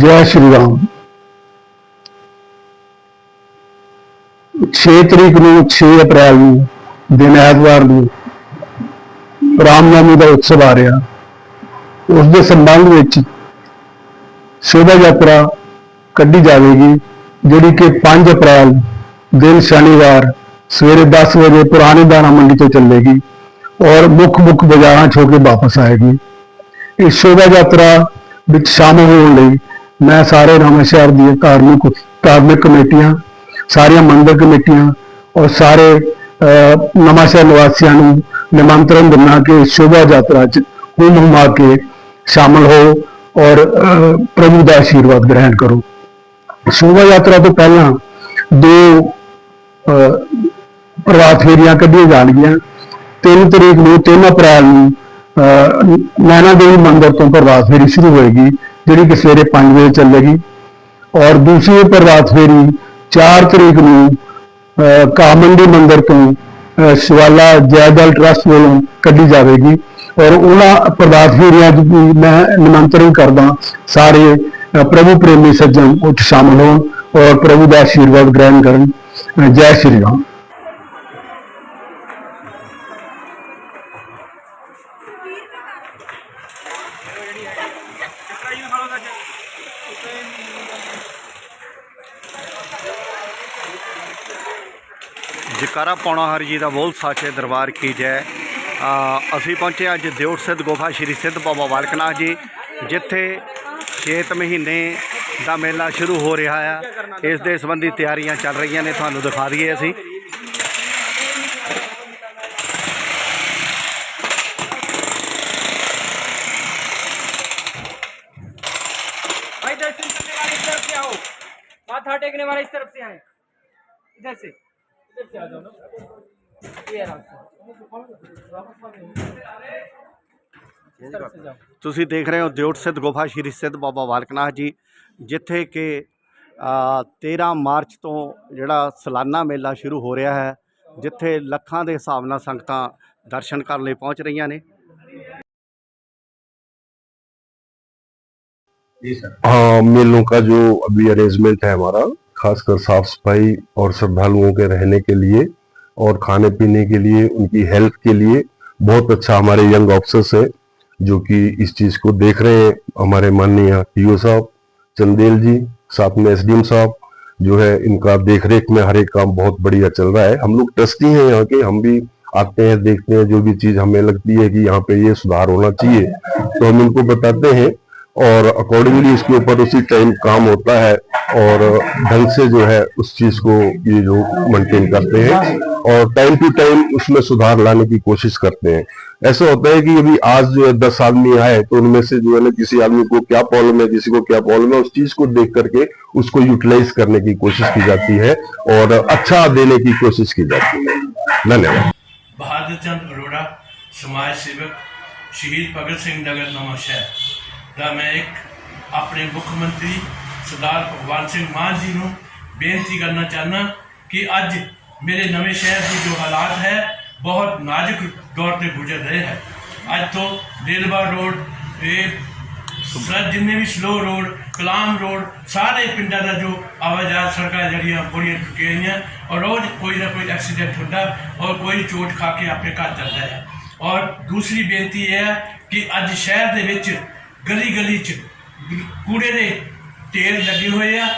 ਜੈ ਸ਼੍ਰੀ ਰਾਮ। 6 ਤਰੀਕ ਨੂੰ 6 ਅਪ੍ਰੈਲ ਨੂੰ, ਦਿਨ ਐਤਵਾਰ ਨੂੰ ਰਾਮਨਵਮੀ ਦਾ ਉਤਸਵ ਆ ਰਿਹਾ। ਉਸ ਦੇ ਸੰਬੰਧ ਵਿੱਚ ਸ਼ੋਭਾ ਯਾਤਰਾ ਕੱਢੀ ਜਾਵੇਗੀ, ਜਿਹੜੀ ਕਿ 5 ਅਪ੍ਰੈਲ ਦਿਨ ਸ਼ਨੀਵਾਰ ਸਵੇਰੇ 10 ਵਜੇ ਪੁਰਾਣੀ ਦਾਣਾ ਮੰਡੀ ਤੋਂ ਚੱਲੇਗੀ ਔਰ ਮੁੱਖ ਮੁੱਖ ਬਾਜ਼ਾਰਾਂ ਛੋ ਕੇ ਵਾਪਸ ਆਏਗੀ। ਇਸ ਸ਼ੋਭਾ ਯਾਤਰਾ ਵਿੱਚ ਸ਼ਾਮਲ ਹੋਣ ਲਈ ਮੈਂ ਸਾਰੇ ਨਵਾਂ ਦੀਆਂ ਧਾਰਮਿਕ ਧਾਰਮਿਕ ਕਮੇਟੀਆਂ ਸਾਰੀਆਂ ਮੰਦਰ ਕਮੇਟੀਆਂ ਔਰ ਸਾਰੇ ਅਹ, ਨਵਾਂ ਨਿਵਾਸੀਆਂ ਨੂੰ ਨਿਮੰਤਰਣ ਦਿੰਦਾ ਕਿ ਸ਼ੋਭਾ ਯਾਤਰਾ 'ਚ ਹੁਮ ਹੁਮਾ ਕੇ ਸ਼ਾਮਲ ਹੋ ਔਰ ਪ੍ਰਭੂ ਦਾ ਆਸ਼ੀਰਵਾਦ ਗ੍ਰਹਿਣ ਕਰੋ। ਸ਼ੋਭਾ ਯਾਤਰਾ ਤੋਂ ਪਹਿਲਾਂ ਦੋ ਅਹ, ਪ੍ਰਭਾਤ ਫੇਰੀਆਂ ਕੱਢੀਆਂ ਜਾਣਗੀਆਂ। 3 ਤਰੀਕ ਨੂੰ 3 ਅਪ੍ਰੈਲ ਨੂੰ ਅਹ, ਨੈਣਾ ਦੇਵੀ ਮੰਦਿਰ ਤੋਂ ਪ੍ਰਭਾਤ ਫੇਰੀ ਸ਼ੁਰੂ ਹੋਏਗੀ। ਜਿਹੜੀ ਕਿ ਸਵੇਰੇ 5 ਵਜੇ ਚੱਲੇਗੀ ਔਰ ਦੂਸਰੀ ਪ੍ਰਭਾਤ ਫੇਰੀ 4 ਤਰੀਕ ਨੂੰ ਕਾਮੰਡੀ ਮੰਦਿਰ ਤੋਂ ਸ਼ਿਵਾਲਾ ਜੈਦਲ ਟਰਸਟ ਵੱਲੋਂ ਕੱਢੀ ਜਾਵੇਗੀ ਔਰ ਉਹਨਾਂ ਪ੍ਰਭਾਤ ਫੇਰੀਆਂ 'ਚ ਵੀ ਮੈਂ ਨਿਮੰਤਰਣ ਕਰਦਾ ਸਾਰੇ ਪ੍ਰਭੂ ਪ੍ਰੇਮੀ ਸੱਜਣ ਉੱਚ ਸ਼ਾਮਲ ਹੋਣ ਔਰ ਪ੍ਰਭੂ ਦਾ ਆਸ਼ੀਰਵਾਦ ਗ੍ਰਹਿਣ ਕਰਨ। ਜੈ ਸ਼੍ਰੀ ਰਾਮ। ਪੌਣਾ ਹਰ ਜੀ ਦਾ ਬੋਲ ਸਾਚੇ ਦਰਬਾਰ ਕੀ ਜੈ ਅ, ਅਸੀਂ ਪਹੁੰਚੇ ਅੱਜ ਦਿਉਟ ਸਿੱਧ ਗੁਫਾ ਸ਼੍ਰੀ ਸਿੱਧ ਬਾਬਾ ਬਾਲਕਨਾਥ ਜੀ ਜਿੱਥੇ 6 ਮਹੀਨੇ ਦਾ ਮੇਲਾ ਸ਼ੁਰੂ ਹੋ ਰਿਹਾ ਆ ਇਸ ਦੇ ਸੰਬੰਧੀ ਤਿਆਰੀਆਂ ਚੱਲ ਰਹੀਆਂ ਨੇ ਤੁਹਾਨੂੰ ਦਿਖਾ ਦਈਏ ਅਸੀਂ भाई दर्शन करने वाले इस तरफ से आओ माथा टेकने वाले इस तरफ से आए इधर से इधर से आ जाओ ना ये आराम से इस तरफ से जाओ ਤੁਸੀਂ ਦੇਖ ਰਹੇ ਹੋ ਦਿਉਟ ਸਿੱਧ ਗੁਫਾ ਸ਼੍ਰੀ ਸਿੱਧ ਬਾਬਾ ਬਾਲਕਨਾਥ ਜੀ ਜਿੱਥੇ ਕਿ ਅ, 13 ਮਾਰਚ ਤੋਂ ਜਿਹੜਾ ਸਾਲਾਨਾ ਮੇਲਾ ਸ਼ੁਰੂ ਹੋ ਰਿਹਾ ਹੈ ਜਿੱਥੇ ਲੱਖਾਂ ਦੇ ਹਿਸਾਬ ਨਾਲ ਸੰਗਤਾਂ ਦਰਸ਼ਨ ਕਰਨ ਲਈ ਪਹੁੰਚ ਰਹੀਆਂ ਨੇ हाँ मेलों का जो अभी अरेंजमेंट है हमारा खासकर साफ़ सफ़ाई और श्रद्धालुओं के रहने के लिए और खाने पीने के लिए, उनकी हेल्थ के लिए बहुत अच्छा हमारे यंग ऑफिसर्स है, जो कि इस चीज़ को देख रहे हैं। हमारे माननीय टीओ साहब, चंदेल जी, साथ में एसडीएम साहब, जो है इनका देख रेख में हर एक काम बहुत बढ़िया चल रहा है। हम लोग ट्रस्टी हैं यहाँ के, हम भी आते हैं, देखते हैं, जो भी चीज़ हमें लगती है कि यहाँ पे ये सुधार होना चाहिए। तो हम इनको बताते हैं और अकॉर्डिंगली इसके ऊपर उसी टाइम काम होता है। और ढंग से जो है उस चीज़ को ये जो मेंटेन करते हैं और टाइम टू टाइम उसमें सुधार लाने की कोशिश करते हैं। ऐसा होता है कि अभी आज जो है दस आदमी आए तो उनमें से जो है ना किसी आदमी को क्या प्रॉब्लम है, किसी को क्या प्रॉब्लम है, उस चीज़ को देख करके उसको यूटिलाइज करने की कोशिश की जाती है और अच्छा देने की कोशिश की जाती है। धन्यवाद। बहादुर चंद अरोड़ा, समाज सेवक, शहीद भगत सिंह नगर नमोशय मैं एक अपने मुख्यमंत्री ਸਰਦਾਰ ਭਗਵੰਤ ਸਿੰਘ ਮਾਨ ਜੀ ਨੂੰ ਬੇਨਤੀ ਕਰਨਾ ਚਾਹਨਾ ਕਿ ਅੱਜ ਮੇਰੇ ਨਵੇਂ ਸ਼ਹਿਰ ਦੀ ਜੋ ਹਾਲਾਤ ਹੈ, ਬਹੁਤ ਨਾਜ਼ੁਕ ਦੌਰ ਤੇ ਗੁਜ਼ਰ ਰਹੇ ਹੈ ਅੱਜ ਤੋਂ ਰੇਲਵਾ ਰੋਡ ਇਹ ਸਰ, ਜਿੰਨੇ ਵੀ ਸਲੋ ਰੋਡ ਕਲਾਮ ਰੋਡ ਸਾਰੇ ਪਿੰਡਾਂ ਦਾ ਜੋ ਆਵਾਜਾਈ ਸੜਕਾਂ ਜਿਹੜੀਆਂ ਬੜੀਆਂ ਟੁੱਟੀਆਂ ਹੋਈਆਂ, ਔਰ ਰੋਜ਼ ਕੋਈ ਨਾ ਕੋਈ ਐਕਸੀਡੈਂਟ ਹੁੰਦਾ ਔਰ ਕੋਈ ਚੋਟ ਖਾ ਕੇ ਆਪਣੇ ਘਰ ਜਾਂਦਾ ਹੈ। ਔਰ ਦੂਸਰੀ ਬੇਨਤੀ ਇਹ ਹੈ ਕਿ ਅੱਜ ਸ਼ਹਿਰ ਦੇ ਵਿੱਚ ਗਲੀ ਗਲੀ 'ਚ, ਕੂੜੇ ਦੇ ਢੇਰ ਲੱਗੇ ਹੋਏ ਆ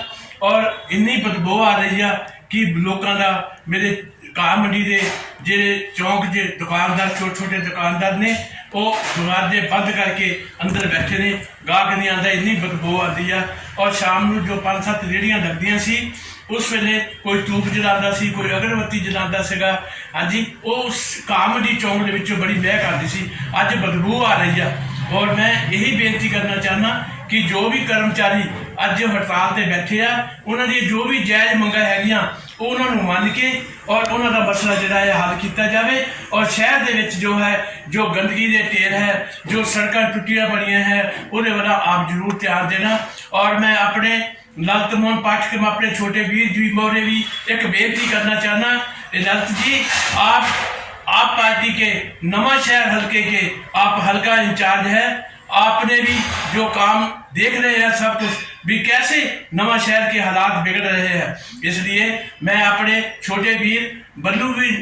ਔਰ ਇੰਨੀ ਬਦਬੂ ਆ ਰਹੀ ਆ ਕਿ ਲੋਕਾਂ ਦਾ ਮੇਰੇ ਕਾਰ ਮੰਡੀ ਦੇ ਜਿਹੜੇ ਚੌਂਕ 'ਚ ਦੁਕਾਨਦਾਰ ਛੋਟੇ ਛੋਟੇ ਦੁਕਾਨਦਾਰ ਨੇ, ਉਹ ਦਰਵਾਜ਼ੇ ਬੰਦ ਕਰਕੇ ਅੰਦਰ ਬੈਠੇ ਨੇ। ਗਾਹਕ ਨਹੀਂ ਆਉਂਦਾ, ਇੰਨੀ ਬਦਬੂ ਆਉਂਦੀ ਆ। ਔਰ ਸ਼ਾਮ ਨੂੰ ਜੋ ਪੰਜ ਸੱਤ ਰੇੜੀਆਂ ਲੱਗਦੀਆਂ ਸੀ, ਉਸ ਵੇਲੇ ਕੋਈ ਧੂਪ ਜਲਾਉਂਦਾ ਸੀ, ਕੋਈ ਅਗਰਬੱਤੀ ਜਲਾਉਂਦਾ ਸੀਗਾ। ਹਾਂਜੀ, ਉਹ ਉਸ ਕਾਮੜੀ ਚੌਂਕ ਦੇ ਵਿੱਚੋਂ ਬੜੀ ਮਹਿਕ ਆਉਂਦੀ ਸੀ। ਅੱਜ ਬਦਬੂ ਆ ਰਹੀ ਆ। ਔਰ ਮੈਂ ਇਹੀ ਬੇਨਤੀ ਕਰਨਾ ਚਾਹਨਾ ਕਿ ਜੋ ਵੀ ਕਰਮਚਾਰੀ ਅੱਜ ਹੜਤਾਲ ਤੇ ਬੈਠੇ ਆ ਉਹਨਾਂ ਦੀ ਜੋ ਵੀ ਜਾਇਜ਼ ਮੰਗਾਂ ਹੈਗੀਆਂ ਉਹ ਉਹਨਾਂ ਨੂੰ ਮੰਨ ਕੇ ਔਰ ਉਹਨਾਂ ਦਾ ਮਸਲਾ ਜਿਹੜਾ ਹੈ ਹੱਲ ਕੀਤਾ ਜਾਵੇ ਔਰ ਸ਼ਹਿਰ ਦੇ ਵਿੱਚ ਜੋ ਹੈ ਜੋ ਗੰਦਗੀ ਦੇ ਢੇਰ ਹੈ ਜੋ ਸੜਕਾਂ ਟੁੱਟੀਆਂ ਪੜੀਆਂ ਹੈ ਉਹਦੇ ਵੱਲ ਆਪ ਜ਼ਰੂਰ ਧਿਆਨ ਦੇਣਾ ਔਰ ਮੈਂ ਆਪਣੇ ਲਲਿਤ ਮੋਹਨ ਪਾਠਕ ਮੈਂ ਆਪਣੇ ਛੋਟੇ ਵੀਰ ਜੀ ਮੋਰੇ ਵੀ ਇੱਕ ਬੇਨਤੀ ਕਰਨਾ ਚਾਹਨਾ ललित जी आप आप पार्टी के नवा शहर हल्के के आप हल्का इंचार्ज है आपने भी जो काम देख रहे हैं सब कुछ भी कैसे नवा शहर के हालात बिगड़ रहे हैं इसलिए मैं अपने छोटे वीर बल्लू भी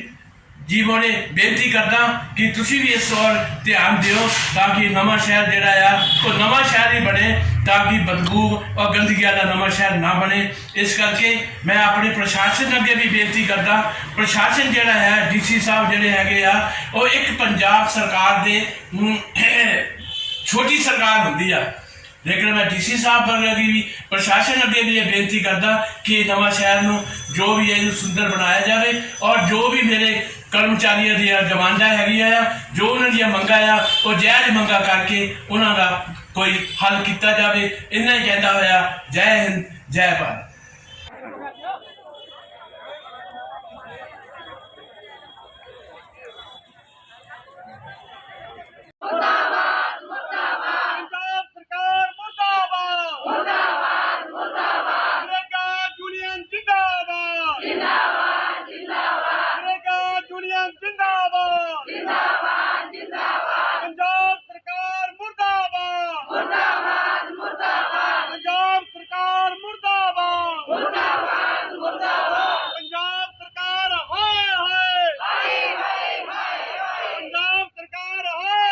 ਜੀ ਮੋਨੇ ਬੇਨਤੀ ਕਰਦਾ ਕਿ ਤੁਸੀਂ ਵੀ ਇਸ ਔਰ ਧਿਆਨ ਦਿਓ ਤਾਂ ਕਿ ਨਵਾਂ ਸ਼ਹਿਰ ਜਿਹੜਾ ਆ ਉਹ ਨਵਾਂ ਸ਼ਹਿਰ ਹੀ ਬਣੇ ਤਾਂ ਕਿ ਬਦਬੂ ਔਰ ਗੰਦਗੀ ਵਾਲਾ ਨਵਾਂ ਸ਼ਹਿਰ ਨਾ ਬਣੇ ਇਸ ਕਰਕੇ ਮੈਂ ਆਪਣੇ ਪ੍ਰਸ਼ਾਸਨ ਅੱਗੇ ਵੀ ਬੇਨਤੀ ਕਰਦਾ ਪ੍ਰਸ਼ਾਸਨ ਜਿਹੜਾ ਹੈ ਡੀਸੀ ਸਾਹਿਬ ਜਿਹੜੇ ਹੈਗੇ ਆ ਉਹ ਇੱਕ ਪੰਜਾਬ ਸਰਕਾਰ ਦੇ ਅਮ, ਛੋਟੀ ਸਰਕਾਰ ਹੁੰਦੀ ਆ। ਲੇਕਿਨ ਮੈਂ ਡੀਸੀ ਸਾਹਿਬ ਵਰਗੇ ਵੀ ਪ੍ਰਸ਼ਾਸਨ ਅੱਗੇ ਵੀ ਇਹ ਬੇਨਤੀ ਕਰਦਾ ਕਿ ਨਵਾਂ ਸ਼ਹਿਰ ਨੂੰ ਜੋ ਵੀ ਇਹਨੂੰ ਸੁੰਦਰ ਬਣਾਇਆ ਜਾਵੇ ਔਰ ਜੋ ਵੀ ਮੇਰੇ ਕਰਮਚਾਰੀਆਂ ਦੀਆਂ ਡਿਮਾਂਡਾਂ ਹੈਗੀਆਂ ਆ, ਜੋ ਉਹਨਾਂ ਦੀਆਂ ਮੰਗਾਂ ਆ, ਉਹ ਜਾਇਜ਼ ਮੰਗਾਂ ਕਰਕੇ ਉਹਨਾਂ ਦਾ ਕੋਈ ਹੱਲ ਕੀਤਾ ਜਾਵੇ। ਇੰਨਾ ਹੀ ਕਹਿੰਦਾ ਹੋਇਆ, ਜੈ ਹਿੰਦ, ਜੈ ਭਾਰਤ ਪੰਜਾਬ ਸਰਕਾਰ ਮੁਰਦਾਬਾਦ ਮੁਰਦਾਬਾਦ ਮੁਰਦਾਬਾਦ ਨਰੇਗਾ ਯੂਨੀਅਨ ਜਿੰਦਾਬਾਦ ਜਿੰਦਾਬਾਦ ਜਿੰਦਾਬਾਦ ਨਰੇਗਾ ਯੂਨੀਅਨ ਜਿੰਦਾਬਾਦ ਜਿੰਦਾਬਾਦ ਜਿੰਦਾਬਾਦ ਪੰਜਾਬ ਸਰਕਾਰ ਮੁਰਦਾਬਾਦ ਮੁਰਦਾਬਾਦ ਮੁਰਦਾਬਾਦ ਪੰਜਾਬ ਸਰਕਾਰ ਮੁਰਦਾਬਾਦ ਮੁਰਦਾਬਾਦ ਮੁਰਦਾਬਾਦ ਪੰਜਾਬ ਸਰਕਾਰ ਹਾਏ ਹਾਏ ਹਾਏ ਹਾਏ ਹਾਏ ਪੰਜਾਬ ਸਰਕਾਰ ਹਾਏ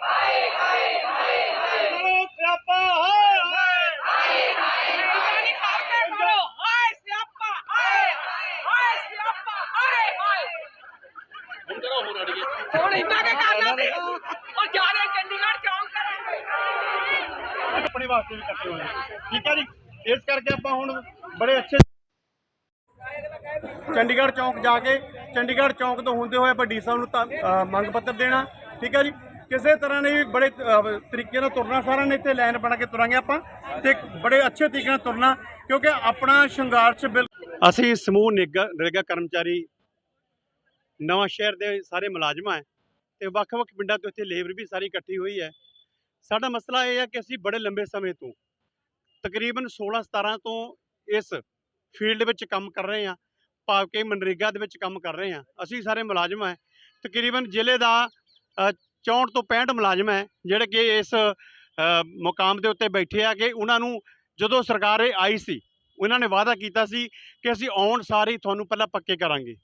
ਹਾਏ ਕਰੋ ਸਿਆਪਾ ਹਾਏ ਹਾਏ ਹਾਏ ਹਾਏ ਹਾਏ ਕਰੋ ਹਾਏ ਸਿਆਪਾ ਹਾਏ ਹਾਏ ਸਿਆਪਾ ਹਾਏ ਹਾਏ ਹੁਣ ਕਰੋ ਹੁਣ ਅੜੀਏ ਹੁਣ ਇੰਨਾ ਕੇ ਕਰਨਾ ਸੀ ਉਹ ਜਾਣੇ ਚੰਡੀਗੜ੍ਹ ਚੌਂਕ ਕਰਾਂਗੇ ਆਪਣੇ ਵਾਸਤੇ ਵੀ ਕੱਟੇ ਹੋਏ ਨੇ ਠੀਕ ਹੈ ਜੀ ਇਸ ਕਰਕੇ ਆਪਾਂ ਹੁਣ ਬੜੇ ਅੱਛੇ ਚੰਡੀਗੜ੍ਹ ਚੌਂਕ ਜਾ ਕੇ ਚੰਡੀਗੜ੍ਹ ਚੌਂਕ ਤੋਂ ਹੁੰਦੇ ਹੋਏ ਆਪਾਂ ਡੀ ਸਾਹਿਬ ਨੂੰ ਤਾਂ- ਮੰਗ ਪੱਤਰ ਦੇਣਾ, ਠੀਕ ਹੈ ਜੀ? ਕਿਸੇ ਤਰ੍ਹਾਂ ਨੇ ਵੀ ਬੜੇ ਤਰੀਕੇ ਨਾਲ ਤੁਰਨਾ, ਸਾਰਿਆਂ ਨੇ ਇੱਥੇ ਲਾਈਨ ਬਣਾ ਕੇ ਤੁਰਾਂਗੇ ਆਪਾਂ ਤੇ ਬੜੇ ਅੱਛੇ ਤਰੀਕੇ ਨਾਲ ਤੁਰਨਾ, ਕਿਉਂਕਿ ਆਪਣਾ ਸੰਘਰਸ਼ ਬਿਲ ਅਸੀਂ ਸਮੂਹ ਨਿੱਘਾ, ਨਰੇਗਾ ਕਰਮਚਾਰੀ ਨਵਾਂ ਸ਼ਹਿਰ ਦੇ ਸਾਰੇ ਮੁਲਾਜ਼ਮਾਂ ਹੈ ਤੇ ਵੱਖ-ਵੱਖ ਪਿੰਡਾਂ ਤੋਂ ਇੱਥੇ ਲੇਬਰ ਵੀ ਸਾਰੀ ਇਕੱਠੀ ਹੋਈ ਹੈ। ਸਾਡਾ ਮਸਲਾ ਇਹ ਹੈ ਕਿ ਅਸੀਂ ਬੜੇ ਲੰਬੇ ਸਮੇਂ ਤੋਂ ਤਕਰੀਬਨ 16-17 ਤੋਂ ਇਸ ਫੀਲਡ ਵਿੱਚ ਕੰਮ ਕਰ ਰਹੇ ਹਾਂ। ਭਾਵ ਕਿ ਮਨਰੇਗਾ ਦੇ ਵਿੱਚ ਕੰਮ ਕਰ ਰਹੇ ਹਾਂ। ਅਸੀਂ ਸਾਰੇ ਮੁਲਾਜ਼ਮ ਹੈ। ਤਕਰੀਬਨ ਜ਼ਿਲ੍ਹੇ ਦਾ ਅ, 64 ਤੋਂ 65 ਮੁਲਾਜ਼ਮ ਹੈ ਜਿਹੜੇ ਕਿ ਇਸ ਮੁਕਾਮ ਦੇ ਉੱਤੇ ਬੈਠੇ ਆ ਕਿ ਉਹਨਾਂ ਨੂੰ ਜਦੋਂ ਸਰਕਾਰ ਇਹ ਆਈ ਸੀ ਉਹਨਾਂ ਨੇ ਵਾਅਦਾ ਕੀਤਾ ਸੀ ਕਿ ਅਸੀਂ ਆਉਣ ਸਾਰ ਤੁਹਾਨੂੰ ਪਹਿਲਾਂ ਪੱਕੇ ਕਰਾਂਗੇ।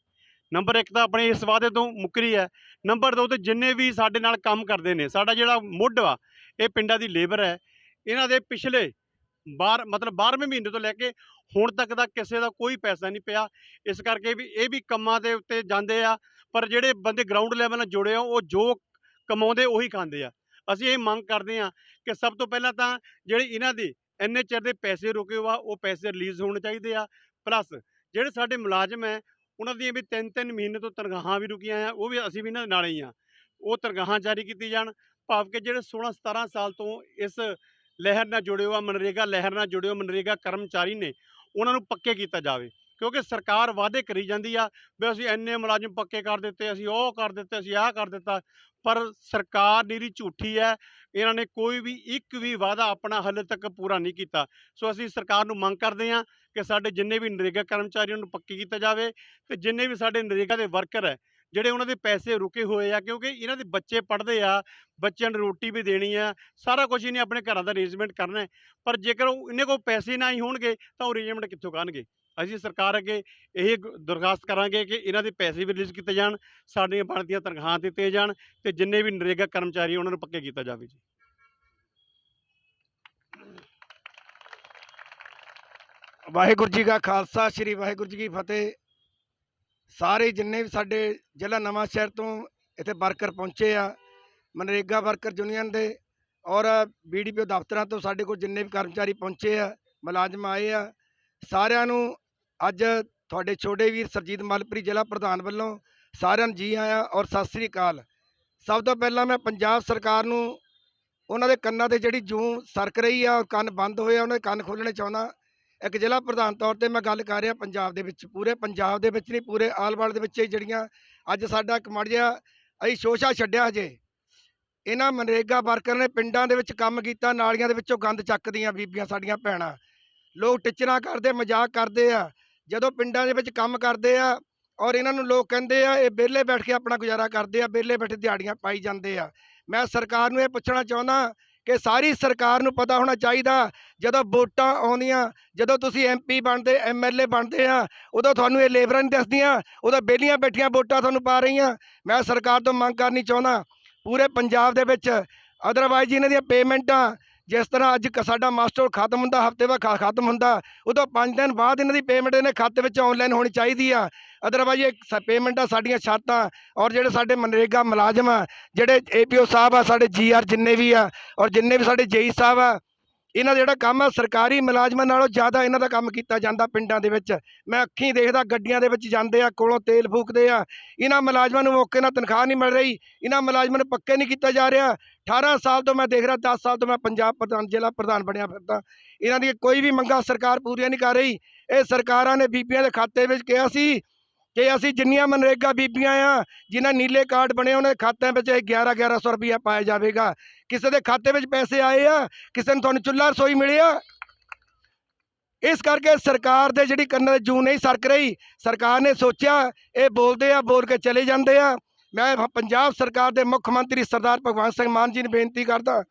ਨੰਬਰ 1 ਤਾਂ ਆਪਣੇ ਇਸ ਵਾਅਦੇ ਤੋਂ ਮੁੱਕਰੀ ਹੈ। ਨੰਬਰ 2 ਤੇ ਜਿੰਨੇ ਵੀ ਸਾਡੇ ਨਾਲ ਕੰਮ ਕਰਦੇ ਨੇ ਸਾਡਾ ਜਿਹੜਾ ਮੁੱਢ ਵਾ ਇਹ ਪਿੰਡਾਂ ਦੀ ਲੇਬਰ ਹੈ। ਇਹਨਾਂ ਦੇ ਪਿਛਲੇ ਬਾਰ ਮਤਲਬ 12ਵੇਂ ਮਹੀਨੇ ਤੋਂ ਲੈ ਕੇ ਹੁਣ ਤੱਕ ਦਾ ਕਿਸੇ ਦਾ ਕੋਈ ਪੈਸਾ ਨਹੀਂ ਪਿਆ। ਇਸ ਕਰਕੇ ਵੀ ਇਹ ਵੀ ਕੰਮਾਂ ਦੇ ਉੱਤੇ ਜਾਂਦੇ ਆ, ਪਰ ਜਿਹੜੇ ਬੰਦੇ ਗਰਾਊਂਡ ਲੈਵਲ ਨਾਲ ਜੁੜੇ ਆ, ਉਹ ਜੋ ਕਮਾਉਂਦੇ ਉਹੀ ਖਾਂਦੇ ਆ। ਅਸੀਂ ਇਹ ਮੰਗ ਕਰਦੇ ਆ ਕਿ ਸਭ ਤੋਂ ਪਹਿਲਾਂ ਤਾਂ ਜਿਹੜੇ ਇਹਨਾਂ ਦੇ ਇੰਨੇ ਚਿਰ ਦੇ ਪੈਸੇ ਰੁਕੇ ਹੋਆ ਉਹ ਪੈਸੇ ਰਿਲੀਜ਼ ਹੋਣੇ ਚਾਹੀਦੇ ਆ। ਪਲੱਸ ਜਿਹੜੇ ਸਾਡੇ ਮੁਲਾਜ਼ਮ ਹੈ, ਉਹਨਾਂ ਦੀਆਂ ਵੀ ਤਿੰਨ ਤਿੰਨ ਮਹੀਨੇ ਤੋਂ ਤਨਖਾਹਾਂ ਵੀ ਰੁਕੀਆਂ ਆ, ਉਹ ਵੀ ਅਸੀਂ ਵੀ ਇਹਨਾਂ ਦੇ ਨਾਲ ਹੀ ਆ। ਉਹ ਤਨਖਾਹਾਂ ਜਾਰੀ ਕੀਤੀ ਜਾਣ, ਭਾਵ ਕਿ ਜਿਹੜੇ 16 17 ਸਾਲ ਤੋਂ ਇਸ ਲਹਿਰ ਨਾਲ ਜੁੜੇ ਹੋਆ ਮਨਰੇਗਾ ਲਹਿਰ ਨਾਲ ਜੁੜੇ ਹੋ ਮਨਰੇਗਾ ਕਰਮਚਾਰੀ ਨੇ ਉਹਨਾਂ ਨੂੰ ਪੱਕੇ ਕੀਤਾ ਜਾਵੇ, ਕਿਉਂਕਿ ਸਰਕਾਰ ਵਾਅਦੇ ਕਰੀ ਜਾਂਦੀ ਆ ਵੀ ਅਸੀਂ ਇੰਨੇ ਮੁਲਾਜ਼ਮ ਪੱਕੇ ਕਰ ਦਿੱਤੇ, ਅਸੀਂ ਉਹ ਕਰ ਦਿੱਤੇ, ਅਸੀਂ ਆਹ ਕਰ ਦਿੱਤਾ, ਪਰ ਸਰਕਾਰ ਨਿਰੀ ਝੂਠੀ ਹੈ, ਇਹਨਾਂ ਨੇ ਕੋਈ ਵੀ ਇੱਕ ਵੀ ਵਾਅਦਾ ਆਪਣਾ ਹਾਲੇ ਤੱਕ ਪੂਰਾ ਨਹੀਂ ਕੀਤਾ। ਸੋ ਅਸੀਂ ਸਰਕਾਰ ਨੂੰ ਮੰਗ ਕਰਦੇ ਹਾਂ ਕਿ ਸਾਡੇ ਜਿੰਨੇ ਵੀ ਨਰੇਗਾ ਕਰਮਚਾਰੀਆਂ ਨੂੰ ਪੱਕੇ ਕੀਤਾ ਜਾਵੇ ਤੇ ਜਿੰਨੇ ਵੀ ਸਾਡੇ ਨਰੇਗਾ ਦੇ ਵਰਕਰ ਹੈ ਜਿਹੜੇ ਉਹਨਾਂ ਦੇ ਪੈਸੇ ਰੁਕੇ ਹੋਏ ਆ, ਕਿਉਂਕਿ ਇਹਨਾਂ ਦੇ ਬੱਚੇ ਪੜ੍ਹਦੇ ਆ, ਬੱਚਿਆਂ ਨੂੰ ਰੋਟੀ ਵੀ ਦੇਣੀ ਆ, ਸਾਰਾ ਕੁਝ ਇਹਨੇ ਆਪਣੇ ਘਰਾਂ ਦਾ ਅਰੇਂਜਮੈਂਟ ਕਰਨਾ ਪਰ ਜੇਕਰ ਉਹ ਇਹਨੇ ਕੋਲ ਪੈਸੇ ਨਾ ਹੀ ਹੋਣਗੇ, ਤਾਂ ਉਹ ਅਰੇਂਜਮੈਂਟ ਕਿੱਥੋਂ ਕਰਨਗੇ? ਅਸੀਂ ਸਰਕਾਰ ਅੱਗੇ ਇਹ ਦਰਖਾਸਤ ਕਰਾਂਗੇ ਕਿ ਇਹਨਾਂ ਦੇ ਪੈਸੇ ਵੀ ਰਿਲੀਜ਼ ਕੀਤੇ ਜਾਣ, ਸਾਡੀਆਂ ਬਣਦੀਆਂ ਤਨਖਾਹਾਂ ਦਿੱਤੇ ਜਾਣ ਤੇ ਜਿੰਨੇ ਵੀ ਨਰੇਗਾ ਕਰਮਚਾਰੀ ਉਹਨਾਂ ਨੂੰ ਪੱਕੇ ਕੀਤਾ ਜਾਵੇ ਜੀ। ਵਾਹਿਗੁਰੂ ਜੀ ਕਾ ਖਾਲਸਾ, ਸ੍ਰੀ ਵਾਹਿਗੁਰੂ ਜੀ ਕੀ ਫਤਿਹ। ਸਾਰੇ ਜਿੰਨੇ ਵੀ ਸਾਡੇ ਜ਼ਿਲ੍ਹਾ ਨਵਾਂ ਸ਼ਹਿਰ ਤੋਂ ਇੱਥੇ ਵਰਕਰ ਪਹੁੰਚੇ ਆ, ਮਨਰੇਗਾ ਵਰਕਰ ਯੂਨੀਅਨ ਦੇ ਔਰ ਬੀਡੀਪੀਓ ਦਫ਼ਤਰਾਂ ਤੋਂ ਸਾਡੇ ਕੋਲ ਜਿੰਨੇ ਵੀ ਕਰਮਚਾਰੀ ਪਹੁੰਚੇ ਆ, ਮੁਲਾਜ਼ਮ ਆਏ ਆ, ਸਾਰਿਆਂ ਨੂੰ ਅੱਜ ਤੁਹਾਡੇ ਛੋਟੇ ਵੀਰ ਸਰਜੀਤ ਮਲਪਰੀ ਜ਼ਿਲ੍ਹਾ ਪ੍ਰਧਾਨ ਵੱਲੋਂ ਸਾਰਿਆਂ ਨੂੰ ਜੀ ਆਇਆਂ ਔਰ ਸਤਿ ਸ੍ਰੀ ਅਕਾਲ। ਸਭ ਤੋਂ ਪਹਿਲਾਂ ਮੈਂ ਪੰਜਾਬ ਸਰਕਾਰ ਨੂੰ ਉਹਨਾਂ ਦੇ ਕੰਨਾਂ ਤੇ ਜਿਹੜੀ ਜੂੰ ਸਰਕ ਰਹੀ ਆ ਕੰਨ ਬੰਦ ਹੋਏ ਆ, ਉਹਨਾਂ ਦੇ ਕੰਨ ਖੋਲ੍ਹਣੇ ਚਾਹੁੰਦਾ ਇੱਕ ਜ਼ਿਲ੍ਹਾ ਪ੍ਰਧਾਨ ਤੌਰ ਤੇ ਮੈਂ ਗੱਲ ਕਰ ਰਿਹਾ ਪੰਜਾਬ ਦੇ ਵਿੱਚ, ਪੂਰੇ ਪੰਜਾਬ ਦੇ ਵਿੱਚ ਨਹੀਂ, ਪੂਰੇ ਆਲ ਵਰਲਡ ਦੇ ਵਿੱਚ ਇਹ ਜਿਹੜੀਆਂ ਅੱਜ ਸਾਡਾ ਇੱਕ ਮੜ ਜਿਹਾ ਅਸੀਂ ਸ਼ੋਸ਼ਾ ਛੱਡਿਆ ਹਜੇ। ਇਹਨਾਂ ਮਨਰੇਗਾ ਵਰਕਰ ਨੇ ਪਿੰਡਾਂ ਦੇ ਵਿੱਚ ਕੰਮ ਕੀਤਾ, ਨਾਲੀਆਂ ਦੇ ਵਿੱਚੋਂ ਗੰਦ ਚੱਕਦੀਆਂ ਬੀਬੀਆਂ ਸਾਡੀਆਂ ਭੈਣਾਂ। ਲੋਕ ਟਿਚਰਾਂ ਕਰਦੇ, ਮਜ਼ਾਕ ਕਰਦੇ ਆ, ਜਦੋਂ ਪਿੰਡਾਂ ਦੇ ਵਿੱਚ ਕੰਮ ਕਰਦੇ ਆ ਔਰ ਇਹਨਾਂ ਨੂੰ ਲੋਕ ਕਹਿੰਦੇ ਆ, ਇਹ ਵਿਹਲੇ ਬੈਠ ਕੇ ਆਪਣਾ ਗੁਜ਼ਾਰਾ ਕਰਦੇ ਆ, ਵਿਹਲੇ ਬੈਠੇ ਦਿਹਾੜੀਆਂ ਪਾਈ ਜਾਂਦੇ ਆ। ਮੈਂ ਸਰਕਾਰ ਨੂੰ ਇਹ ਪੁੱਛਣਾ ਚਾਹੁੰਦਾ ਕਿ ਸਾਰੀ ਸਰਕਾਰ ਨੂੰ ਪਤਾ ਹੋਣਾ ਚਾਹੀਦਾ, ਜਦੋਂ ਵੋਟਾਂ ਆਉਂਦੀਆਂ, ਜਦੋਂ ਤੁਸੀਂ ਐਮਪੀ ਬਣਦੇ ਐਮਐਲਏ ਬਣਦੇ ਆ, ਉਦੋਂ ਤੁਹਾਨੂੰ ਇਹ ਲੇਬਰਾਂ ਨਹੀਂ ਦੱਸਦੀਆਂ, ਉਦੋਂ ਬੇਲੀਆਂ ਬੈਠੀਆਂ ਵੋਟਾਂ ਤੁਹਾਨੂੰ ਪਾ ਰਹੀਆਂ। ਮੈਂ ਸਰਕਾਰ ਤੋਂ ਮੰਗ ਕਰਨੀ ਚਾਹੁੰਦਾ, ਪੂਰੇ ਪੰਜਾਬ ਦੇ ਵਿੱਚ ਅਦਰਵਾਈਜ਼ ਇਹਨਾਂ ਦੀਆਂ ਪੇਮੈਂਟਾਂ ਜਿਸ ਤਰ੍ਹਾਂ ਅੱਜ ਕ- ਸਾਡਾ ਮਾਸਟਰ ਖਤਮ ਹੁੰਦਾ, ਹਫ਼ਤੇ ਬਾਅਦ ਖ- ਖਤਮ ਹੁੰਦਾ, ਉਦੋਂ 5 ਦਿਨ ਬਾਅਦ ਇਹਨਾਂ ਦੀ ਪੇਮੈਂਟ ਇਹਨੇ ਖਾਤੇ ਵਿੱਚ ਆਨਲਾਈਨ ਹੋਣੀ ਚਾਹੀਦੀ ਆ। ਅਦਰਵਾਈਜ਼ ਇਹ ਪੇਮੈਂਟਾਂ ਸਾਡੀਆਂ ਛਾਤਾਂ ਔਰ ਜਿਹੜੇ ਸਾਡੇ ਮਨਰੇਗਾ ਮੁਲਾਜ਼ਮ ਆ, ਜਿਹੜੇ ਏਪੀਓ ਸਾਹਿਬ ਆ, ਸਾਡੇ ਜੀਆਰ ਜਿੰਨੇ ਵੀ ਆ, ਔਰ ਜਿੰਨੇ ਵੀ ਸਾਡੇ ਜੇਈ ਸਾਹਿਬ ਆ ਇਹਨਾਂ ਦਾ ਜਿਹੜਾ ਕੰਮ ਆ ਸਰਕਾਰੀ ਮੁਲਾਜ਼ਮਾਂ ਨਾਲੋਂ ਜ਼ਿਆਦਾ ਇਹਨਾਂ ਦਾ ਕੰਮ ਕੀਤਾ ਜਾਂਦਾ ਪਿੰਡਾਂ ਦੇ ਵਿੱਚ। ਮੈਂ ਅੱਖੀਂ ਦੇਖਦਾ, ਗੱਡੀਆਂ ਦੇ ਵਿੱਚ ਜਾਂਦੇ ਆ, ਕੋਲੋਂ ਤੇਲ ਫੂਕਦੇ ਆ। ਇਹਨਾਂ ਮੁਲਾਜ਼ਮਾਂ ਨੂੰ ਮੌਕੇ ਨਾਲ ਤਨਖਾਹ ਨਹੀਂ ਮਿਲ ਰਹੀ। ਇਹਨਾਂ ਮੁਲਾਜ਼ਮਾਂ ਨੂੰ ਪੱਕੇ ਨਹੀਂ ਕੀਤਾ ਜਾ ਰਿਹਾ। 18 ਸਾਲ ਤੋਂ ਮੈਂ ਦੇਖ ਰਿਹਾ 10 ਸਾਲ ਤੋਂ ਮੈਂ ਪੰਜਾਬ ਪ੍ਰਧਾਨ, ਜ਼ਿਲ੍ਹਾ ਪ੍ਰਧਾਨ ਬਣਿਆ ਫਿਰਦਾ। ਇਹਨਾਂ ਦੀ ਕੋਈ ਵੀ ਮੰਗਾਂ ਸਰਕਾਰ ਪੂਰੀਆਂ ਨਹੀਂ ਕਰ ਰਹੀ। ਇਹ ਸਰਕਾਰਾਂ ਨੇ ਬੀਬੀਆਂ ਦੇ ਖਾਤੇ ਵਿੱਚ ਕਿਹਾ ਸੀ ਕਿ ਅਸੀਂ ਜਿੰਨੀਆਂ ਮਨਰੇਗਾ ਬੀਬੀਆਂ ਆ, ਜਿਨ੍ਹਾਂ ਨੀਲੇ ਕਾਰਡ ਬਣੇ ਉਹਨਾਂ ਦੇ ਖਾਤਿਆਂ ਵਿੱਚ ਇਹ 11 1100 ਰੁਪਇਆ ਪਾਇਆ ਜਾਵੇਗਾ। ਕਿਸੇ ਦੇ ਖਾਤੇ ਵਿੱਚ ਪੈਸੇ ਆਏ ਆ, ਕਿਸੇ ਨੂੰ ਤੁਹਾਨੂੰ ਚੁੱਲ੍ਹਾ ਰਸੋਈ ਮਿਲਿਆ ਇਸ ਕਰਕੇ ਸਰਕਾਰ ਦੇ ਜਿਹੜੀ ਕੰਨਾਂ ਦੇ ਜੂ ਨਹੀਂ ਸਰਕ ਰਹੀ, ਸਰਕਾਰ ਨੇ ਸੋਚਿਆ, ਇਹ ਬੋਲਦੇ ਆ, ਬੋਲ ਕੇ ਚਲੇ ਜਾਂਦੇ ਆ। ਮੈਂ ਪ- ਪੰਜਾਬ ਸਰਕਾਰ ਦੇ ਮੁੱਖ ਮੰਤਰੀ ਸਰਦਾਰ ਭਗਵੰਤ ਸਿੰਘ ਮਾਨ ਜੀ ਨੂੰ ਬੇਨਤੀ ਕਰਦਾ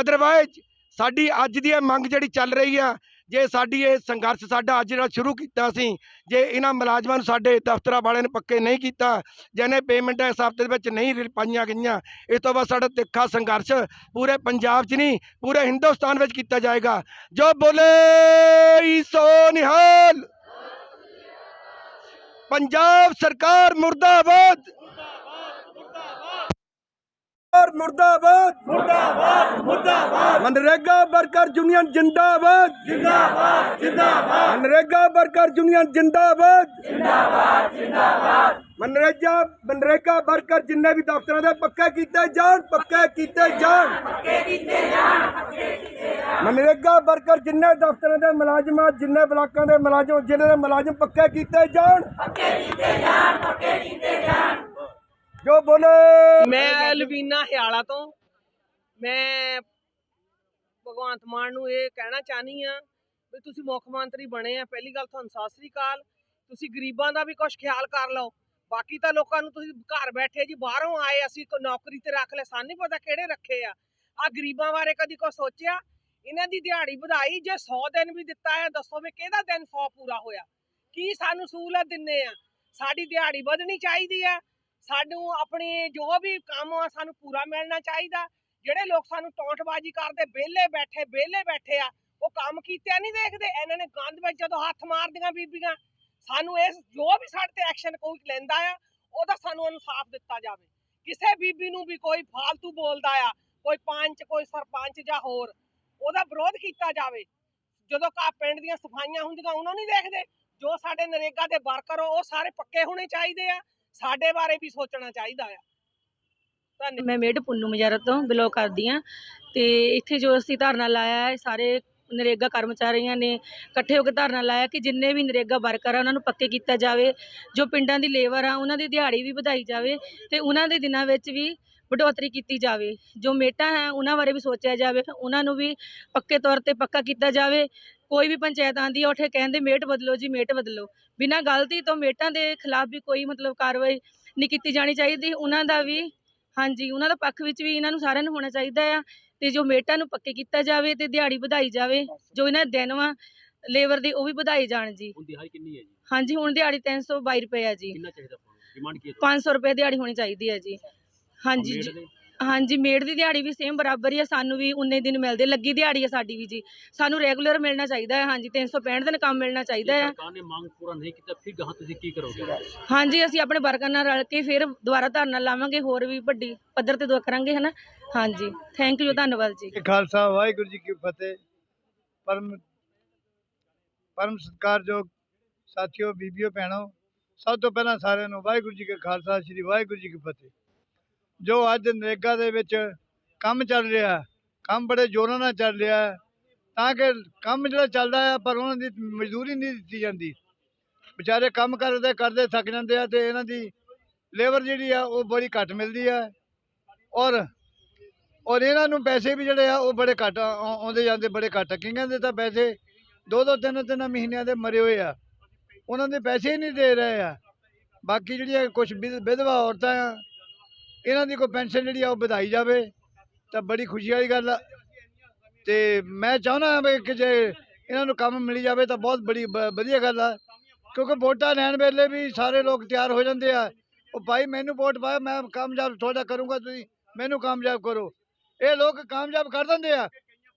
ਅਦਰਵਾਈਜ਼ ਸਾਡੀ ਅੱਜ ਦੀ ਇਹ ਮੰਗ ਜਿਹੜੀ ਚੱਲ ਰਹੀ ਆ ਜੇ ਸਾਡੀ ਇਹ ਸੰਘਰਸ਼ ਸਾਡਾ ਅੱਜ ਜਿਹੜਾ ਸ਼ੁਰੂ ਕੀਤਾ ਸੀ, ਜੇ ਇਹਨਾਂ ਮੁਲਾਜ਼ਮਾਂ ਨੂੰ ਸਾਡੇ ਦਫ਼ਤਰਾਂ ਵਾਲਿਆਂ ਨੇ ਪੱਕੇ ਨਹੀਂ ਕੀਤਾ ਜਿਹਨੇ ਪੇਮੈਂਟਾਂ ਇਸ ਹਫ਼ਤੇ ਦੇ ਵਿੱਚ ਨਹੀਂ ਪਾਈਆਂ ਗਈਆਂ, ਇਸ ਤੋਂ ਬਾਅਦ ਸਾਡਾ ਤਿੱਖਾ ਸੰਘਰਸ਼ ਪੂਰੇ ਪੰਜਾਬ 'ਚ ਨਹੀਂ, ਪੂਰੇ ਹਿੰਦੁਸਤਾਨ ਵਿੱਚ ਕੀਤਾ ਜਾਏਗਾ। ਜੋ ਬੋਲੇ ਸੋ ਨਿਹਾਲ। ਪੰਜਾਬ ਸਰਕਾਰ ਮੁਰਦਾਬਾਦ। ਮੁਰਦਾਬਾਦ ਮੁਰਦਾਬਾਦ ਮੁਰਦਾਬਾਦ ਮਨਰੇਗਾ ਵਰਕਰ ਯੂਨੀਅਨ ਜਿੰਦਾਬਾਦ। ਜਿੰਦਾਬਾਦ ਜਿੰਦਾਬਾਦ। ਮਨਰੇਗਾ ਵਰਕਰ ਯੂਨੀਅਨ ਜਿੰਦਾਬਾਦ। ਜਿੰਦਾਬਾਦ ਜਿੰਦਾਬਾਦ। ਮਨਰੇਗਾ ਮਨਰੇਗਾ ਵਰਕਰ ਜਿੰਨੇ ਵੀ ਦਫ਼ਤਰਾਂ ਦੇ ਪੱਕੇ ਕੀਤੇ ਜਾਣ ਪੱਕੇ ਕੀਤੇ ਜਾਣ। ਪੱਕੇ ਕੀਤੇ ਜਾਣ ਮਨਰੇਗਾ ਵਰਕਰ ਜਿੰਨੇ ਦਫ਼ਤਰਾਂ ਦੇ ਮੁਲਾਜ਼ਮ ਜਿੰਨੇ ਬਲਾਕਾਂ ਦੇ ਮੁਲਾਜ਼ਮ ਜ਼ਿਲ੍ਹੇ ਦੇ ਮੁਲਾਜ਼ਮ ਪੱਕੇ ਕੀਤੇ ਜਾਣ। ਪੱਕੇ ਕੀਤੇ ਜਾਣ ਪੱਕੇ ਕੀਤੇ ਜਾਣ। ਜੋ ਬੋਲੇ। ਮੈਂ ਲਵੀਨਾ ਹਿਆਲਾ ਤੋਂ। ਮੈਂ ਭਗਵੰਤ ਮਾਨ ਨੂੰ ਇਹ ਕਹਿਣਾ ਚਾਹਨੀ ਆ ਵੀ ਤੁਸੀਂ ਮੁੱਖ ਮੰਤਰੀ ਬਣੇ ਆ। ਪਹਿਲੀ ਗੱਲ ਤੁਹਾਨੂੰ ਸਤਿ ਸ੍ਰੀ ਅਕਾਲ। ਤੁਸੀਂ ਗਰੀਬਾਂ ਦਾ ਵੀ ਕੁਝ ਖਿਆਲ ਕਰ ਲਓ। ਬਾਕੀ ਤਾਂ ਲੋਕਾਂ ਨੂੰ ਤੁਸੀਂ ਘਰ ਬੈਠੇ ਜੀ ਬਾਹਰੋਂ ਆਏ, ਅਸੀਂ ਕੋਈ ਨੌਕਰੀ ਤੇ ਰੱਖ ਲੈ ਸਾਨੂੰ ਨਹੀਂ ਪਤਾ ਕਿਹੜੇ ਰੱਖੇ ਆ। ਆ ਗਰੀਬਾਂ ਬਾਰੇ ਕਦੀ ਕੋਈ ਸੋਚਿਆ? ਇਹਨਾਂ ਦੀ ਦਿਹਾੜੀ ਵਧਾਈ ਜੇ 100 ਦਿਨ ਵੀ ਦਿੱਤਾ ਹੈ ਦੱਸੋ ਵੀ ਕਿਹਦਾ ਦਿਨ 100 ਪੂਰਾ ਹੋਇਆ? ਕੀ ਸਾਨੂੰ ਸਹੂਲਤ ਦਿੰਨੇ ਆ? ਸਾਡੀ ਦਿਹਾੜੀ ਵਧਣੀ ਚਾਹੀਦੀ ਆ। ਸਾਨੂੰ ਆਪਣੀ ਜੋ ਵੀ ਕੰਮ ਆ ਸਾਨੂੰ ਪੂਰਾ ਮਿਲਣਾ ਚਾਹੀਦਾ। ਜਿਹੜੇ ਲੋਕ ਸਾਨੂੰ ਟੌਂਟਬਾਜ਼ੀ ਕਰਦੇ, ਵਿਹਲੇ ਬੈਠੇ ਵਿਹਲੇ ਬੈਠੇ ਆ, ਉਹ ਕੰਮ ਕੀਤੇ ਨਹੀਂ ਦੇਖਦੇ। ਇਹਨਾਂ ਨੇ ਗੰਦ ਵਿੱਚ ਜਦੋਂ ਹੱਥ ਮਾਰਦੀਆਂ ਬੀਬੀਆਂ, ਸਾਨੂੰ ਇਸ ਜੋ ਵੀ ਸਾਡੇ ਤੇ ਐਕਸ਼ਨ ਕੋਈ ਲੈਂਦਾ ਆ ਉਹਦਾ ਸਾਨੂੰ ਇਨਸਾਫ ਦਿੱਤਾ ਜਾਵੇ। ਕਿਸੇ ਬੀਬੀ ਨੂੰ ਵੀ ਕੋਈ ਫਾਲਤੂ ਬੋਲਦਾ ਆ, ਕੋਈ ਪੰਚ, ਕੋਈ ਸਰਪੰਚ ਜਾਂ ਹੋਰ, ਉਹਦਾ ਵਿਰੋਧ ਕੀਤਾ ਜਾਵੇ। ਜਦੋਂ ਕਾ ਪਿੰਡ ਦੀਆਂ ਸਫਾਈਆਂ ਹੁੰਦੀਆਂ, ਉਹਨਾਂ ਨਹੀਂ ਦੇਖਦੇ। ਜੋ ਸਾਡੇ ਨਰੇਗਾ ਦੇ ਵਰਕਰ ਉਹ ਸਾਰੇ ਪੱਕੇ ਹੋਣੇ ਚਾਹੀਦੇ ਆ। ਸਾਡੇ ਬਾਰੇ ਵੀ ਸੋਚਣਾ ਚਾਹੀਦਾ ਆ। ਧੰਨਵਾਦ। ਮੈਂ ਮੇਡ ਪੁੰਨੂ ਮਜਾਰਾ ਤੋਂ ਬਿਲੋਂਗ ਕਰਦੀ ਆ ਤੇ ਇੱਥੇ ਜੋ ਅਸੀਂ ਧਰਨਾ ਲਾਇਆ ਹੈ, ਸਾਰੇ ਨਰੇਗਾ ਕਰਮਚਾਰੀਆਂ ਨੇ ਇਕੱਠੇ ਹੋ ਕੇ ਧਰਨਾ ਲਾਇਆ ਕਿ ਜਿੰਨੇ ਵੀ ਨਰੇਗਾ ਵਰਕਰ ਆ, ਉਹਨਾਂ ਨੂੰ ਪੱਕੇ ਕੀਤਾ ਜਾਵੇ, ਜੋ ਪਿੰਡਾਂ ਦੀ ਲੇਬਰ ਆ, ਉਹਨਾਂ ਦੀ ਦਿਹਾੜੀ ਵੀ ਵਧਾਈ ਜਾਵੇ ਤੇ ਉਹਨਾਂ ਦੇ ਦਿਨਾਂ ਵਿੱਚ ਵੀ ਵਡੋਤਰੀ ਕੀਤੀ ਜਾਵੇ। ਜੋ ਮੇਟਾਂ ਹੈ, ਉਹਨਾਂ ਬਾਰੇ ਵੀ ਸੋਚਿਆ ਜਾਵੇ, ਉਹਨਾਂ ਨੂੰ ਵੀ ਪੱਕੇ ਤੌਰ ਤੇ ਪੱਕਾ ਕੀਤਾ ਜਾਵੇ ਕੋਈ ਵੀ ਪੰਚਾਇਤ ਆਂਦੀ ਉੱਥੇ ਕਹਿੰਦੇ ਮੇਟ ਬਦਲੋ ਜੀ ਮੇਟ ਬਦਲੋ। ਬਿਨਾਂ ਗਲਤੀ ਤੋਂ ਮੇਟਾਂ ਦੇ ਖਿਲਾਫ ਵੀ ਕੋਈ ਮਤਲਬ ਕਾਰਵਾਈ ਨਹੀਂ ਕੀਤੀ ਜਾਣੀ ਚਾਹੀਦੀ। ਉਹਨਾਂ ਦਾ ਵੀ ਹਾਂਜੀ ਉਹਨਾਂ ਦਾ ਪੱਖ ਵਿੱਚ ਵੀ ਇਹਨਾਂ ਨੂੰ ਸਾਰਿਆਂ ਨੂੰ ਹੋਣਾ ਚਾਹੀਦਾ ਆ ਤੇ ਜੋ ਮੇਟਾਂ ਨੂੰ ਪੱਕੇ ਕੀਤਾ ਜਾਵੇ ਤੇ ਦਿਹਾੜੀ ਵਧਾਈ ਜਾਵੇ ਜੋ ਇਹਨਾਂ ਦੇ ਦਿਨ ਵਾ ਲੇਬਰ ਦੀ ਉਹ ਵੀ ਵਧਾਈ ਜਾਣ ਜੀ। ਹੁਣ ਦਿਹਾੜੀ ਕਿੰਨੀ ਹੈ ਜੀ? ਹਾਂਜੀ ਹੁਣ ਦਿਹਾੜੀ 322 ਰੁਪਏ ਆ ਜੀ। ਕਿੰਨਾ ਚਾਹੀਦਾ ਡਿਮਾਂਡ ਕੀ ਹੈ 500 ਰੁਪਏ ਦਿਹਾੜੀ ਹੋਣੀ ਚਾਹੀਦੀ ਹੈ ਜੀ। ਹਾਂਜੀ ਜੀ-? ਹਾਂਜੀ ਮੇਡ ਦੀ ਦਿਹਾੜੀ ਵੀ ਸੇਮ ਬਰਾਬਰ ਹੀ ਆ ਸਾਨੂੰ ਵੀ ਉਨੇ ਦਿਨ ਮਿਲਦੇ ਲੱਗੀ ਦਿਹਾੜੀ ਆ ਸਾਡੀ ਵੀ ਜੀ। ਸਾਨੂੰ ਰੈਗੂਲਰ ਮਿਲਣਾ ਚਾਹੀਦਾ ਹੈ ਹਾਂਜੀ 365 ਦਿਨ ਕੰਮ ਮਿਲਣਾ ਚਾਹੀਦਾ ਹੈ। ਸਰਕਾਰ ਨੇ ਮੰਗ ਪੂਰਾ ਨਹੀਂ ਕੀਤਾ ਫਿਰ ਗਾਹਾਂ ਤੁਸੀਂ ਕੀ ਕਰੋਗੇ? ਹਾਂਜੀ ਅਸੀਂ ਆਪਣੇ ਵਰਕਰਾਂ ਨਾਲ ਰਲ ਕੇ ਫਿਰ ਦੁਬਾਰਾ ਧਰਨਾ ਲਾਵਾਂਗੇ ਹੋਰ ਵੀ ਵੱਡੀ ਪੱਧਰ ਤੇ ਦੁਆ ਕਰਾਂਗੇ ਹਨਾ? ਹਾਂਜੀ ਥੈਂਕ ਯੂ ਧੰਨਵਾਦ ਜੀ। ਖਾਲਸਾ ਵਾਹਿਗੁਰੂ ਜੀ ਕੀ ਫਤਿਹ। ਪਰਮ ਪਰਮ ਸਤਿਕਾਰਯੋਗ ਸਾਥੀਓ ਬੀਬੀਓ ਭੈਣੋ ਸਭ ਤੋਂ ਪਹਿਲਾਂ ਸਾਰਿਆਂ ਨੂੰ ਵਾਹਿਗੁਰੂ ਜੀ ਕਾ ਖਾਲਸਾ ਸ੍ਰੀ ਵਾਹਿਗੁਰੂ ਜੀ ਕੀ ਫਤਿਹ। ਜੋ ਅੱਜ ਨਰੇਗਾ ਦੇ ਵਿੱਚ ਕੰਮ ਚੱਲ ਰਿਹਾ ਕੰਮ ਬੜੇ ਜ਼ੋਰਾਂ ਨਾਲ ਚੱਲ ਰਿਹਾ ਤਾਂ ਕਿ ਕੰਮ ਜਿਹੜਾ ਚੱਲਦਾ ਹੈ, ਪਰ ਉਹਨਾਂ ਦੀ ਮਜ਼ਦੂਰੀ ਨਹੀਂ ਦਿੱਤੀ ਜਾਂਦੀ। ਵਿਚਾਰੇ ਕੰਮ ਕਰਦੇ ਕਰਦੇ ਥੱਕ ਜਾਂਦੇ ਆ ਤੇ ਇਹਨਾਂ ਦੀ ਲੇਬਰ ਜਿਹੜੀ ਆ, ਉਹ ਬੜੀ ਘੱਟ ਮਿਲਦੀ ਆ। ਔਰ ਔਰ ਇਹਨਾਂ ਨੂੰ ਪੈਸੇ ਵੀ ਜਿਹੜੇ ਆ, ਉਹ ਬੜੇ ਘੱਟ ਆਉਂਦੇ ਜਾਂਦੇ ਬੜੇ ਘੱਟ ਕਿੰਗਾਂ ਦੇ ਤਾਂ ਪੈਸੇ ਦੋ ਦੋ ਤਿੰਨ ਤਿੰਨ ਮਹੀਨਿਆਂ ਦੇ ਮਰੇ ਹੋਏ ਆ। ਉਹਨਾਂ ਦੇ ਪੈਸੇ ਹੀ ਨਹੀਂ ਦੇ ਰਹੇ ਆ। ਬਾਕੀ ਜਿਹੜੀਆਂ ਕੁਝ ਵਿਧਵਾ ਔਰਤਾਂ ਆ ਇਹਨਾਂ ਦੀ ਕੋਈ ਪੈਨਸ਼ਨ ਜਿਹੜੀ ਆ ਉਹ ਵਧਾਈ ਜਾਵੇ, ਤਾਂ ਬੜੀ ਖੁਸ਼ੀ ਵਾਲੀ ਗੱਲ ਆ। ਤੇ ਮੈਂ ਚਾਹੁੰਦਾ ਵੀ ਕਿ ਜੇ ਇਹਨਾਂ ਨੂੰ ਕੰਮ ਮਿਲੀ ਜਾਵੇ ਤਾਂ ਬਹੁਤ ਬੜੀ ਬ- ਵਧੀਆ ਗੱਲ ਆ। ਕਿਉਂਕਿ ਵੋਟਾਂ ਲੈਣ ਵੇਲੇ ਵੀ ਸਾਰੇ ਲੋਕ ਤਿਆਰ ਹੋ ਜਾਂਦੇ ਆ। ਉਹ ਭਾਈ ਮੈਨੂੰ ਵੋਟ ਪਾਇਆ ਮੈਂ ਕਾਮਯਾਬ ਤੁਹਾਡਾ ਕਰੂੰਗਾ ਤੁਸੀਂ ਮੈਨੂੰ ਕਾਮਯਾਬ ਕਰੋ। ਇਹ ਲੋਕ ਕਾਮਯਾਬ ਕਰ ਦਿੰਦੇ ਆ,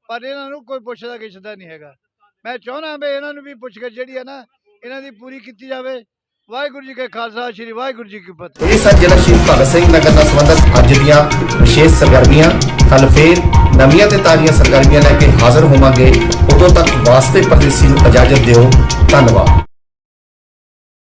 ਪਰ ਇਹਨਾਂ ਨੂੰ ਕੋਈ ਪੁੱਛਦਾ ਕਿਛਦਾ ਨਹੀਂ ਹੈਗਾ। ਮੈਂ ਚਾਹੁੰਦਾ ਵੀ ਇਹਨਾਂ ਨੂੰ ਵੀ ਪੁੱਛ ਕੇ ਜਿਹੜੀ ਆ ਨਾ, ਇਹਨਾਂ ਦੀ ਪੂਰੀ ਕੀਤੀ ਜਾਵੇ। ਵਾਹਿਗੁਰੂ ਜੀ ਕਾ ਖਾਲਸਾ, ਸ੍ਰੀ ਵਾਹਿਗੁਰੂ ਜੀ ਕੀ ਫਤਿਹ। ਇਹ ਸਨ ਜ਼ਿਲ੍ਹਾ ਸ਼ਹੀਦ ਭਗਤ ਸਿੰਘ ਨਗਰ ਨਾਲ ਸੰਬੰਧਿਤ ਅੱਜ ਦੀਆਂ ਵਿਸ਼ੇਸ਼ ਸਰਗਰਮੀਆਂ ਕੱਲ ਫੇਰ ਨਵੀਆਂ ਤੇ ਤਾਜ਼ੀਆਂ ਸਰਗਰਮੀਆਂ ਲੈ ਕੇ ਹਾਜ਼ਰ ਹੋਵਾਂਗੇ। ਉਦੋਂ ਤੱਕ ਵਾਸਤੇ ਪਰਦੇਸੀ ਨੂੰ ਇਜਾਜ਼ਤ ਦਿਓ। ਧੰਨਵਾਦ।